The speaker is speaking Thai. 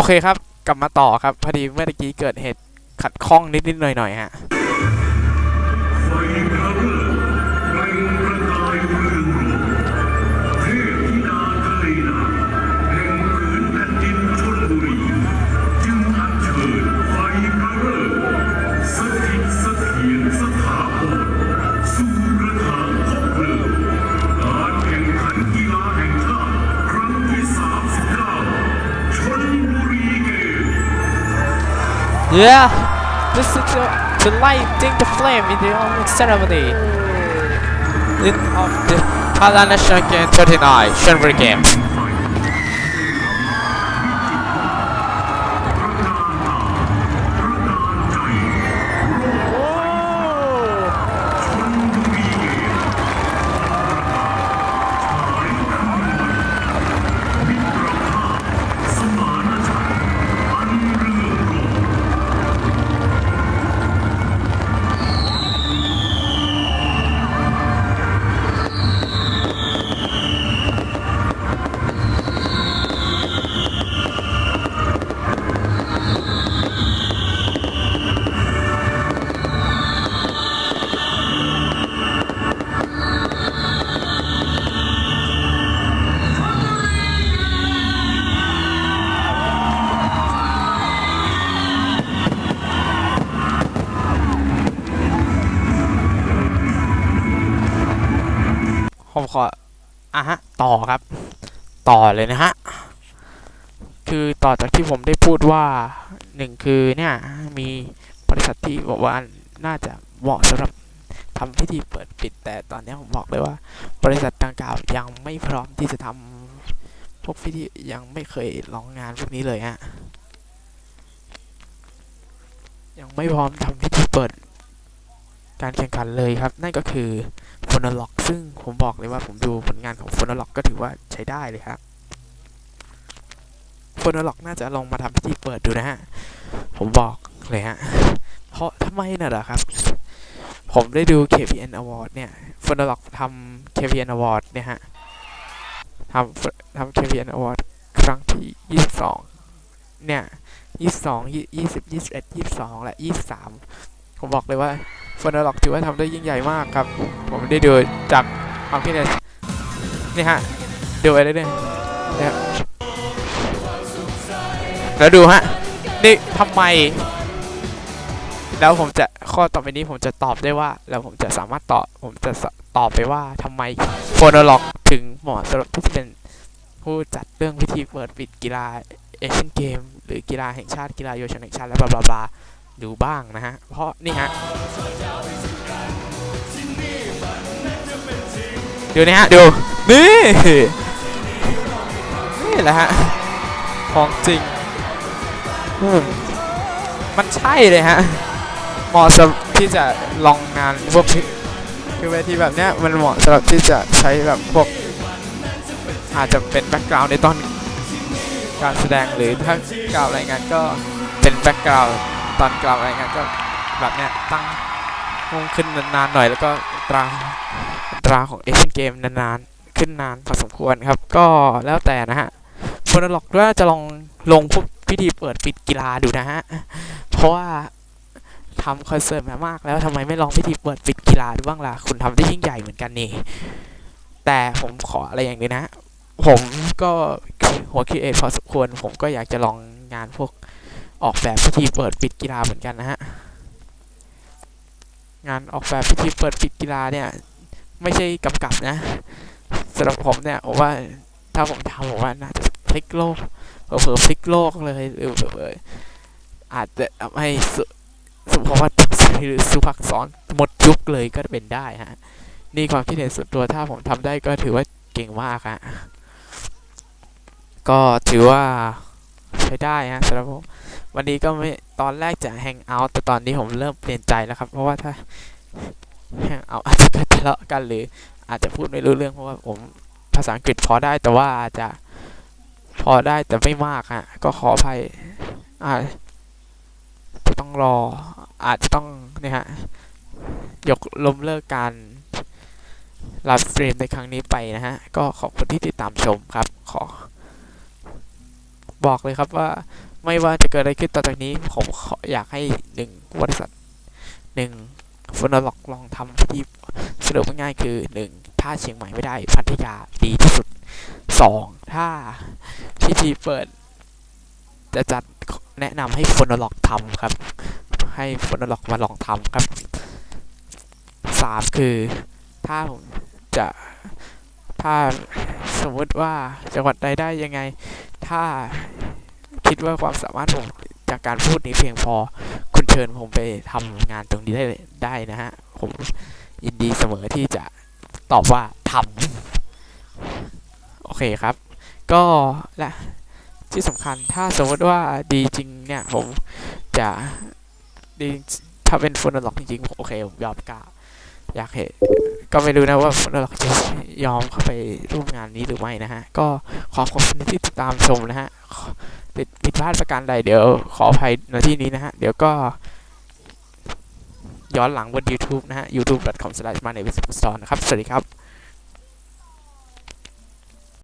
โอเคครับ กลับมาต่อครับ พอดีเมื่อกี้เกิดเหตุขัดข้องนิดๆหน่อยๆฮะ Yeah. This is to, to lighting the flame in the opening ceremony. In of the Thailand National Game 39 Shenbury Game ขออะฮะต่อครับ ต่อเลยนะฮะ คือต่อจากที่ผมได้พูดว่าหนึ่งคือเนี่ยมีบริษัทที่บอกว่าน่าจะเหมาะสำหรับทำพิธีเปิดปิด แต่ตอนนี้ผมบอกเลยว่า บริษัทดังกล่าวยังไม่พร้อมที่จะทำพวกพิธียังไม่เคยลองงานพวกนี้เลยฮะยังไม่พร้อมทำพิธีเปิด การแข่งขันเลยครับ นั่นก็คือ f o n o l o g ซึ่งผมบอกเลยว่าผมดูผลงานของ f o n o l o g ก็ถือว่าใช้ได้เลยครับ f o n o l o g น่าจะลองมาทำพิธีเปิดดูนะฮะ ผมบอกเลยฮะ เพราะทำไมน่ะเหรอครับ ผมได้ดู KPN Award เนี่ย f o n o l o g ทำ KPN Award เนี่ยฮะทำทำ KPN Award ครั้งที่ 22 เนี่ย 22 20 21 22 และ 23 ผมบอกเลยว่าฟอนอล็อกถือว่าทำได้ยิ่งใหญ่มากครับ ผมได้ดูจากความคิดเห็นนี่ฮะ ดูไปเรื่อยๆนะครับแล้วดูฮะ นี่ทำไม แล้วผมจะข้อต่อไปนี้ผมจะตอบได้ว่า แล้วผมจะสามารถตอบ ผมจะตอบไปว่าทำไมฟอนอล็อกถึงเหมาะสำหรับที่เป็นผู้จัดเรื่องพิธีเปิดปิดกีฬาเอเชียนเกม หรือกีฬาแห่งชาติกีฬาเยาวชนแห่งชาติและบลาบลาบลา ดูบ้างนะฮะ เพราะนี่ฮะ ดูนี่ฮะ ดู นี่ นี่แหละฮะ ของจริง มันใช่เลยฮะ เหมาะสำหรับที่จะลองงานพวกคือเวทีแบบเนี้ยมันเหมาะสำหรับที่จะใช้แบบพวก อาจจะเป็นแบ็กกราวน์ในตอนการแสดงหรือถ้ากล่าวรายงานก็เป็นแบ็กกราวน์ ตอนกล่าวรายงานก็แบบเนี้ยตั้งงงขึ้นนานๆหน่อยแล้วก็ตราตราของเอเชียนเกมนานๆ ขึ้นนานพอสมควรครับ ก็แล้วแต่นะฮะฟอนล็อกว่าจะลองลงพวกพิธีเปิดปิดกีฬาดูนะฮะ เพราะว่าทำคอนเสิร์ตมามากแล้วทำไมไม่ลองพิธีเปิดปิดกีฬาดูบ้างล่ะ คุณทำได้ยิ่งใหญ่เหมือนกันนี่ แต่ผมขออะไรอย่างนี้นะ ผมก็หัวคิดเอทพอสมควร ผมก็อยากจะลองงานพวก ออกแบบพิธีเปิดปิดกีฬาเหมือนกันนะฮะงานออกแบบพิธีเปิดปิดกีฬาเนี่ย ไม่ใช่กำกับนะสำหรับผมเนี่ยผมว่าถ้าผมทำผมว่าน่าจะพลิกโลกเผลอพลิกโลกเลยหรือเผลออาจจะทำให้สุสุภวัตหรือสุภักษรหมดยุคเลยก็เป็นได้ฮะนี่ความคิดเห็นส่วนตัวถ้าผมทำได้ก็ถือว่าเก่งมากฮะก็ถือว่าใช้ได้ฮะสำหรับผม วันนี้ก็ไม่ตอนแรกจะแฮงเอาท์แต่ตอนนี้ผมเริ่มเปลี่ยนใจแล้วครับ เพราะว่าถ้าเอาอาจจะเกิดทะเลาะกันหรืออาจจะพูดไม่รู้เรื่องเพราะว่าผมภาษาอังกฤษพอได้แต่ว่าอาจจะพอได้แต่ไม่มากฮะก็ขออภัยอาจจะต้องรออาจจะต้องเนี่ยฮะยกล้มเลิกการไลฟ์สตรีมในครั้งนี้ไปนะฮะ ก็ขอบคุณที่ติดตามชมครับ ขอ บอกเลยครับว่า ไม่ว่าจะเกิดอะไรขึ้นต่อจากนี้ ผมอยากให้หนึ่งบริษัทหนึ่งฟนล็อกลองทำที่สรุปง่ายคือหนึ่งถ้าเชียงใหม่ไม่ได้พัทยาดีที่สุดสองถ้าพิธีเปิด จะจัดแนะนำให้ฟนล็อกทำครับ ให้ฟนล็อกมาลองทำครับสามคือถ้าผมจะถ้าสมมติว่าจังหวัดใดได้ยังไง ถ้า คิดว่าความสามารถผมจากการพูดนี้เพียงพอ คุณเชิญผมไปทำงานตรงนี้ได้ได้นะฮะ ผมยินดีเสมอที่จะตอบว่าทำโอเคครับ ก็และที่สำคัญถ้าสมมติว่าดีจริงเนี่ย ผมจะดีถ้าเป็นฟอนล็อกจริงๆผมโอเค ผมยอมกล้า อยากเห็นก็ไม่รู้นะว่าเราจะยอมเข้าไปร่วมงานนี้หรือไม่นะฮะ ก็ขอขอบคุณที่ติดตามชมนะฮะผิดผิดพลาดประการใดเดี๋ยวขออภัยในที่นี้นะฮะ เดี๋ยวก็ ย้อนหลังบน YouTube นะฮะ youtube.com/moneybusiness store นะครับ สวัสดีครับ